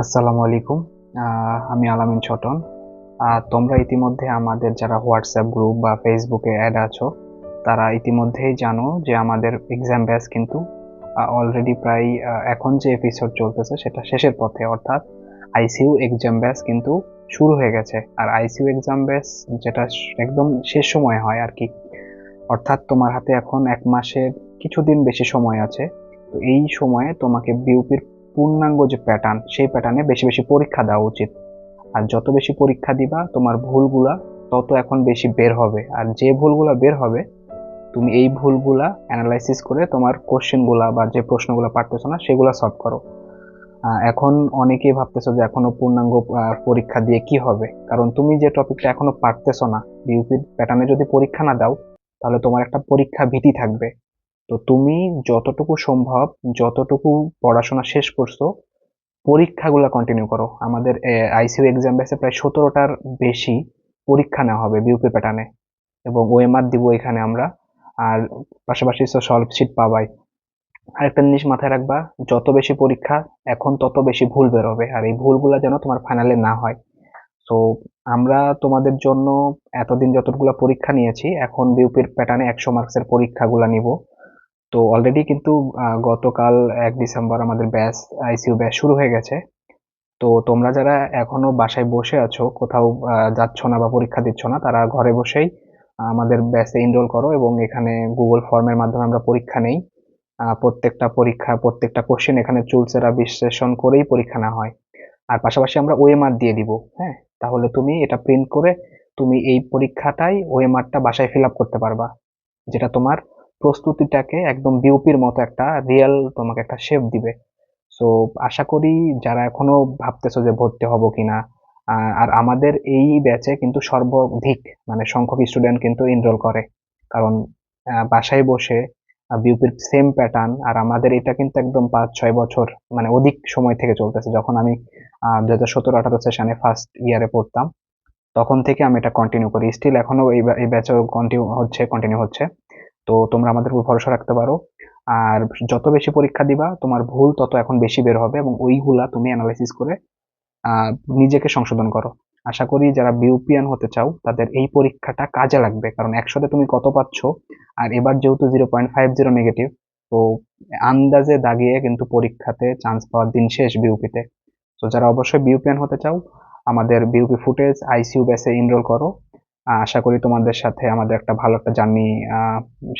আসসালামু আলাইকুম। আমি আলামিন ছটন। আর তোমরা ইতিমধ্যে আমাদের যারা হোয়াটসঅ্যাপ গ্রুপ বা ফেসবুকে অ্যাড আছো, তারা ইতিমধ্যেই জানো যে আমাদের এক্সাম ব্যাচ কিন্তু অলরেডি প্রায় এখন যে এপিসোড চলতেছে সেটা শেষের পথে। অর্থাৎ আইসিইউ এক্সাম ব্যাচ কিন্তু শুরু হয়ে গেছে। আর আইসিইউ এক্সাম ব্যাচ যেটা একদম শেষ সময় হয় আর কি। অর্থাৎ তোমার হাতে এখন এক মাসের কিছুদিন বেশি সময় আছে। তো এই সময়ে তোমাকে বিউপির পূর্ণাঙ্গ যে প্যাটার্ন সেই প্যাটার্নে বেশি বেশি পরীক্ষা দেওয়া উচিত। আর যত বেশি পরীক্ষা দিবা, তোমার ভুলগুলা তত এখন বেশি বের হবে। আর যে ভুলগুলা বের হবে, তুমি এই ভুলগুলা অ্যানালাইসিস করে তোমার কোশ্চেনগুলা বা যে প্রশ্নগুলো পারতেছো না, সেগুলো সলভ করো। এখন অনেকেই ভাবতেছো যে এখনও পূর্ণাঙ্গ পরীক্ষা দিয়ে কি হবে? কারণ তুমি যে টপিকটা এখনও পারতেছো না বিউপির প্যাটার্নে যদি পরীক্ষা না দাও, তাহলে তোমার একটা পরীক্ষা ভীতি থাকবে। তো তুমি যতটুকু সম্ভব, যতটুকু পড়াশোনা শেষ করছ, পরীক্ষাগুলো কন্টিনিউ করো। আমাদের আইসিইউ এক্সাম ব্যাচে প্রায় সতেরোটার বেশি পরীক্ষা নেওয়া হবে বিউপি প্যাটার্নে এবং ওএমআর দিব এখানে আমরা, আর পাশাপাশি সলভ শিট পাবাই। আরেকটা জিনিস মাথায় রাখবা, যত বেশি পরীক্ষা, এখন তত বেশি ভুল বের হবে আর এই ভুলগুলো যেন তোমার ফাইনালে না হয়। তো আমরা তোমাদের জন্য এতদিন যতগুলো পরীক্ষা নিয়েছি, এখন বিউপির প্যাটার্নে একশো মার্কসের পরীক্ষাগুলো নিব। তো অলরেডি কিন্তু গতকাল এক ডিসেম্বর আমাদের ব্যাচ আইসিইউ ব্যাচ শুরু হয়ে গেছে। তো তোমরা যারা এখনও বাসায় বসে আছো, কোথাও যাচ্ছ না বা পরীক্ষা দিচ্ছ না, তারা ঘরে বসেই আমাদের ব্যাচে এনরোল করো এবং এখানে গুগল ফর্মের মাধ্যমে আমরা পরীক্ষা নেই। প্রত্যেকটা পরীক্ষা, প্রত্যেকটা কোশ্চেন এখানে চুলসেরা বিশ্লেষণ করেই পরীক্ষা না হয়। আর পাশাপাশি আমরা ওএমআর দিয়ে দিব হ্যাঁ? তাহলে তুমি এটা প্রিন্ট করে, তুমি এই পরীক্ষাটাই ওএমআরটা বাসায় ফিল আপ করতে পারবা, যেটা তোমার প্রস্তুতিটাকে একদম বিউপির মতো একটা রিয়েল তোমাকে একটা শেপ দিবে। সো আশা করি যারা এখনও ভাবতেছো যে ভর্তি হব কিনা আর আমাদের এই ব্যাচে কিন্তু সর্বাধিক মানে সংখ্যক স্টুডেন্ট কিন্তু এনরোল করে। কারণ বাসায় বসে বিউপির সেম প্যাটার্ন আর আমাদের এটা কিন্তু একদম পাঁচ, ছয় বছর মানে অধিক সময় থেকে চলতেছে। যখন আমি দু হাজার সতেরো, আঠারো সেশনে ফার্স্ট ইয়ারে পড়তাম, তখন থেকে আমি এটা কন্টিনিউ করি। স্টিল এখনও এই বা- এই ব্যাচও কন্টিনিউ হচ্ছে কন্টিনিউ হচ্ছে। তো তোমরা আমাদের উপর ভরসা রাখতে পারো। আর যত বেশি পরীক্ষা দিবা, তোমার ভুল তত এখন বেশি বের হবে এবং ওইগুলা তুমি অ্যানালাইসিস করে নিজেকে সংশোধন করো। আশা করি যারা বিউপিয়ান হতে চাও, তাদের এই পরীক্ষাটা কাজে লাগবে। কারণ একশোতে তুমি কত পাচ্ছ, আর এবার যেহেতু zero point five zero negative তো আন্দাজে দাগিয়ে কিন্তু পরীক্ষাতে চান্স পাওয়ার দিন শেষ বিউপিতে তো। যারা অবশ্যই বিউপিয়ান হতে চাও, আমাদের বিউপি ফুটেজ আইসিইউ ব্যাচে এনরোল করো। আশা করি তোমাদের সাথে আমাদের একটা ভালো একটা জার্নি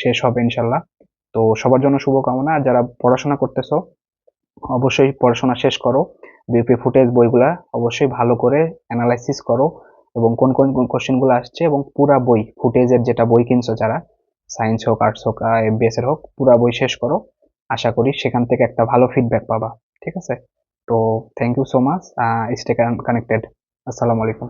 শেষ হবে ইনশাল্লাহ। তো সবার জন্য শুভকামনা। যারা পড়াশোনা করতেছো, অবশ্যই পড়াশোনা শেষ করো। বিউপি ফুটেজ বইগুলা অবশ্যই ভালো করে অ্যানালাইসিস করো এবং কোন কোন কোশ্চেনগুলো আসছে এবং পুরা বই ফুটেজের যেটা বই কিনছো যারা সায়েন্স হোক আর্টস হোক এফবিএস এর হোক, পুরা বই শেষ করো। আশা করি সেখান থেকে একটা ভালো ফিডব্যাক পাবা। ঠিক আছে? তো thank you so much stay connected আসসালামু আলাইকুম।